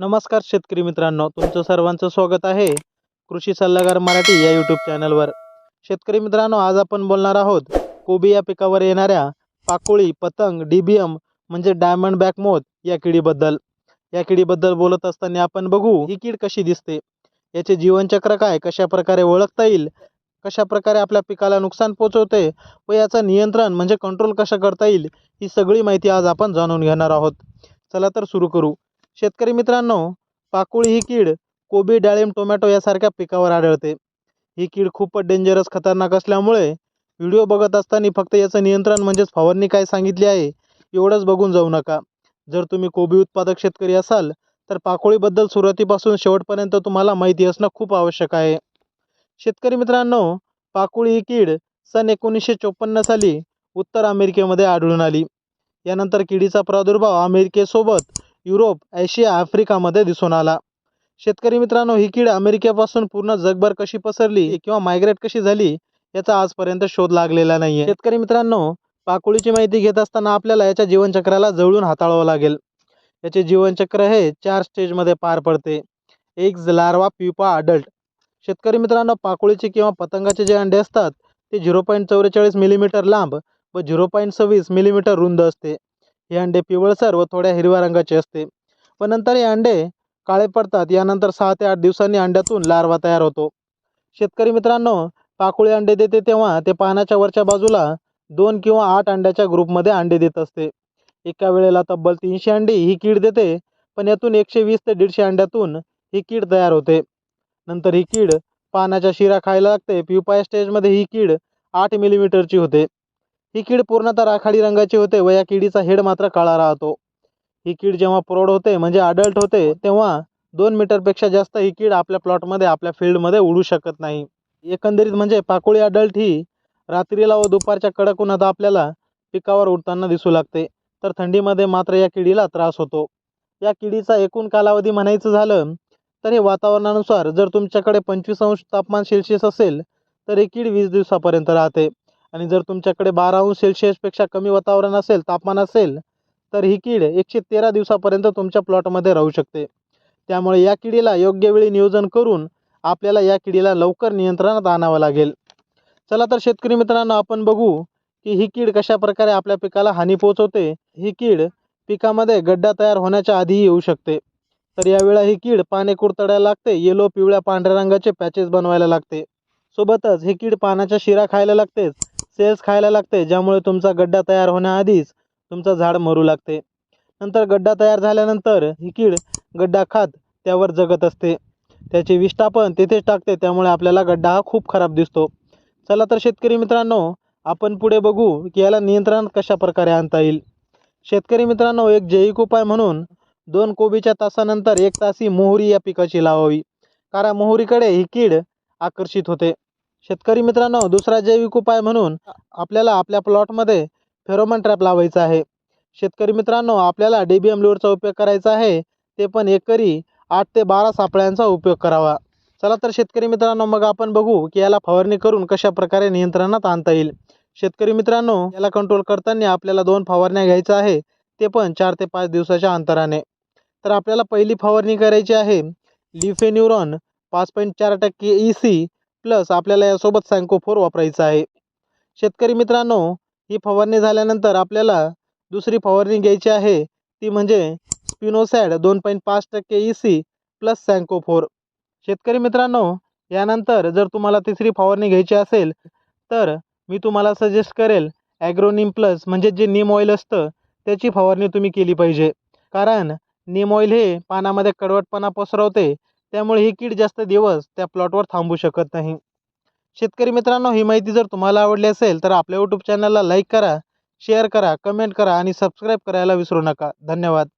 नमस्कार शेतकरी मित्रांनो तुमचं सर्वांचं स्वागत आहे कृषी सल्लागार मराठी या यूट्यूब चॅनलवर शेतकरी मित्रांनो आज आपण बोलणार आहोत कोबी या पिकावर येणाऱ्या पाकोळी पतंग डीबीएम म्हणजे डायमंड बॅक मोथ या किडीबद्दल. या किडीबद्दल बोलत असताना आपण बघू ही कीड कशी दिसते याचे जीवनचक्र काय कशा प्रकारे ओळखता येईल कशा प्रकारे आपल्या पिकाला नुकसान पोचवते व याचं नियंत्रण म्हणजे कंट्रोल कसं करता येईल ही सगळी माहिती आज आपण जाणून घेणार आहोत. चला तर सुरू करू. शेतकरी मित्रांनो पाकोळी ही कीड कोबी डाळिंब टोमॅटो यासारख्या पिकावर आढळते. ही कीड खूपच डेंजरस खतरनाक असल्यामुळे व्हिडिओ बघत असताना फक्त याचं नियंत्रण म्हणजेच फवारणी काय सांगितली आहे एवढंच बघून जाऊ नका. जर तुम्ही कोबी उत्पादक शेतकरी असाल तर पाकोळीबद्दल सुरुवातीपासून शेवटपर्यंत तुम्हाला माहिती असणं खूप आवश्यक आहे. शेतकरी मित्रांनो पाकोळी ही कीड सन एकोणीसशे चोपन्न साली उत्तर अमेरिकेमध्ये आढळून आली. यानंतर किडीचा प्रादुर्भाव अमेरिकेसोबत युरोप आशिया आफ्रिकामध्ये दिसून आला. शेतकरी मित्रांनो ही कीड अमेरिकेपासून पूर्ण जगभर कशी पसरली किंवा मायग्रेट कशी झाली याचा आजपर्यंत शोध लागलेला नाही आहे शेतकरी मित्रांनो पाकोळीची माहिती घेत असताना आपल्याला याच्या जीवनचक्राला जवळून हाताळावं लागेल. याचे जीवनचक्र हे चार स्टेजमध्ये पार पडते. एग्ज लार्वा प्युपा अडल्ट शेतकरी मित्रांनो पाकोळीचे किंवा पतंगाचे जे अंडे असतात ते झिरो पॉईंट चौवेचाळीस मिलीमीटर लांब व झिरो पॉईंट सव्वीस मिलीमीटर रुंद असते. हे अंडे पिवळसर व थोड्या हिरव्या रंगाचे असते. व नंतर हे अंडे काळे पडतात. यानंतर सहा ते आठ दिवसांनी अंड्यातून लार्वा तयार होतो. शेतकरी मित्रांनो पाकोळी अंडे देते तेव्हा ते पानाच्या वरच्या बाजूला दोन किंवा आठ अंड्याच्या ग्रुपमध्ये अंडे देत असते. एका वेळेला तब्बल तीनशे अंडी ही कीड देते पण यातून एकशे वीस ते दीडशे अंड्यातून ही कीड तयार होते. नंतर ही कीड पानाच्या शिरा खायला लागते. प्युपाय स्टेजमध्ये ही कीड आठ मिलीमीटरची होते. ही कीड पूर्णतः राखाडी रंगाची होते व या किडीचा हेड मात्र काळा राहतो. ही कीड जेव्हा प्रौढ होते म्हणजे अडल्ट होते तेव्हा दोन मीटरपेक्षा जास्त ही कीड आपल्या प्लॉटमध्ये आपल्या फील्डमध्ये उडू शकत नाही. एकंदरीत म्हणजे पाकोळी अडल्ट ही रात्रीला व दुपारच्या कडक उन्हात आपल्याला पिकावर उडताना दिसू लागते. तर थंडीमध्ये मात्र या किडीला त्रास होतो. या किडीचा एकूण कालावधी म्हणायचं झालं तर हे वातावरणानुसार जर तुमच्याकडे पंचवीस अंश तापमान सेल्सिअस असेल तर ही कीड वीस दिवसापर्यंत राहते. आणि जर तुमच्याकडे बारा अंश सेल्सिअसपेक्षा कमी वातावरण असेल तापमान असेल तर ही कीड एकशे तेरा दिवसापर्यंत तुमच्या प्लॉटमध्ये राहू शकते. त्यामुळे या किडीला योग्य वेळी नियोजन करून आपल्याला या किडीला लवकर नियंत्रणात आणावं लागेल. चला तर शेतकरी मित्रांनो आपण बघू की ही कीड कशा प्रकारे आपल्या पिकाला हानी पोहोचवते. ही कीड पिकामध्ये गड्डा तयार होण्याच्या आधीही येऊ शकते. तर यावेळा ही कीड पाने कुरतडायला लागते येलो पिवळ्या पांढऱ्या रंगाचे पॅचेस बनवायला लागते. सोबतच ही कीड पानाच्या शिरा खायला लागतेच. सेल्स खायला लागते ज्यामुळे तुमचा गड्डा तयार होण्याआधीच तुमचं झाड मरू लागते. नंतर गड्डा तयार झाल्यानंतर ही कीड गड्डा खात त्यावर जगत असते. त्याचे विष्ठापन तिथेच टाकते त्यामुळे आपल्याला गड्डा हा खूप खराब दिसतो. चला तर शेतकरी मित्रांनो आपण पुढे बघू की याला नियंत्रण कशा प्रकारे आणता येईल. शेतकरी मित्रांनो एक जैविक उपाय म्हणून दोन कोबीच्या तासानंतर एक तास ही मोहरी या पिकाची लावावी. कारण मोहरीकडे ही कीड आकर्षित होते. शेतकरी मित्रांनो दुसरा जैविक उपाय म्हणून आपल्याला आपल्या प्लॉटमध्ये फेरोमन ट्रॅप लावायचा आहे. शेतकरी मित्रांनो आपल्याला डी बी एम लोअरचा उपयोग करायचा आहे. ते पण एकरी आठ ते बारा सापळ्यांचा उपयोग करावा. चला तर शेतकरी मित्रांनो मग आपण बघू की याला फवारणी करून कशा प्रकारे नियंत्रणात आणता येईल. शेतकरी मित्रांनो याला कंट्रोल करताना आपल्याला दोन फवारण्या घ्यायच्या आहे ते पण चार ते पाच दिवसाच्या अंतराने. तर आपल्याला पहिली फवारणी करायची आहे. लिफेन्युरॉन पाच पॉईंट चार टक्के ई सी प्लस आपल्याला यासोबत सँकोफोर वापरायचं आहे. शेतकरी मित्रांनो ही फवारणी झाल्यानंतर आपल्याला दुसरी फवारणी घ्यायची आहे. ती म्हणजे स्पिनोसॅड दोन पॉईंट पाच टक्के ई सी प्लस सँकोफोर शेतकरी मित्रांनो यानंतर जर तुम्हाला तिसरी फवारणी घ्यायची असेल तर मी तुम्हाला सजेस्ट करेल ॲग्रोनिम प्लस म्हणजे जे नीम ऑइल असतं त्याची फवारणी तुम्ही केली पाहिजे. कारण नीम ऑइल हे पानामध्ये कडवटपणा पसरवते त्यामुळे ही कीड जास्त दिवस त्या प्लॉटवर थांबू शकत नाही. शेतकरी मित्रांनो ही माहिती जर तुम्हाला आवडली असेल तर आपल्या यूट्यूब चॅनलला लाईक करा शेअर करा कमेंट करा आणि सबस्क्राईब करायला विसरू नका. धन्यवाद.